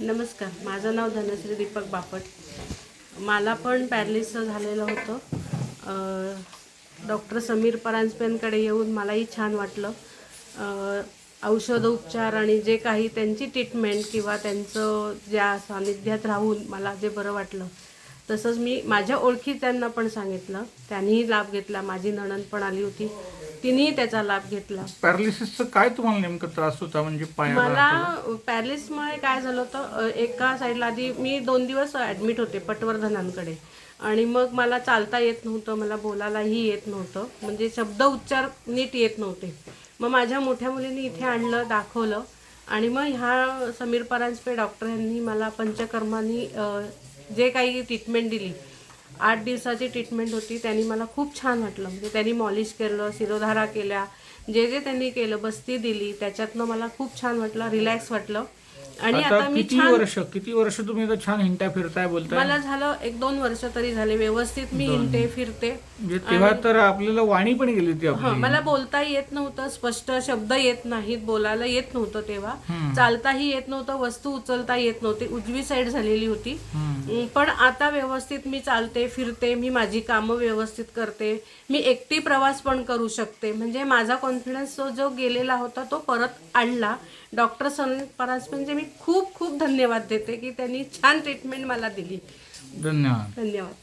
नमस्कार माझं नाव धनश्री दीपक बापट. मला पण पॅरलिसचं झालेलं होतं. डॉक्टर समीर परांजपेंकडे येऊन मलाही छान वाटलं. औषध उपचार आणि जे काही त्यांची ट्रीटमेंट किंवा त्यांचं ज्या सानिध्यात राहून मला जे बरं वाटलं तसंच मी माझ्या ओळखी त्यांना पण सांगितलं. त्यांनीही लाभ घेतला माझी नणंद पण आली होती. तिनेही त्याचा लाभ घेतला. पॅरालिसिसचा काय तुम्हाला नेमका त्रास होता? म्हणजे पायाला मला पॅरिसमुळे काय झालं होतं एका साईडला आधी मी दोन दिवस ॲडमिट होते पटवर्धनांकडे. आणि मग मला चालता येत नव्हतं मला बोलायलाही येत नव्हतं. म्हणजे शब्द उच्चार नीट येत नव्हते. मग माझ्या मोठ्या मुलीने इथे आणलं दाखवलं. आणि मग ह्या समीर परांजपे डॉक्टर यांनी मला पंचकर्मानी अ, जे काही ट्रीटमेंट दिली आठ दिवसाची ट्रीटमेंट होती. त्यांनी मला खूप छान वाटलं. म्हणजे त्यांनी मॉलिश केलं शिरोधारा केल्या जे जे त्यांनी केलं बस्ती दिली त्याच्यातनं मला खूप छान वाटलं रिलॅक्स वाटलं. आणि आता मी किती छान वर्ष किती वर्ष तुम्ही आता छान हिंडता फिरताय बोलताय? मला झालं एक दोन वर्ष तरी झाले व्यवस्थित मी हिंडते फिरते. म्हणजे तेव्हा तर आपल्याला वाणी पण गेली होती हं, मला बोलता येत नव्हतं स्पष्ट शब्द येत नाहीत बोलायला येत नव्हतं तेव्हा. चालताही येत नव्हतं वस्तू उचलता येत नव्हती उजवी साईड झालेली होती. अं, पण आता व्यवस्थित मी चालते फिरते मी माझी कामं व्यवस्थित करते मी एकटी प्रवास पण करू शकते. म्हणजे माझा कॉन्फिडन्स जो गेलेला होता तो परत आणला. डॉक्टर सन परासपनचे मी खूप खूप धन्यवाद देते की त्यांनी छान ट्रीटमेंट मला दिली. धन्यवाद. धन्यवाद.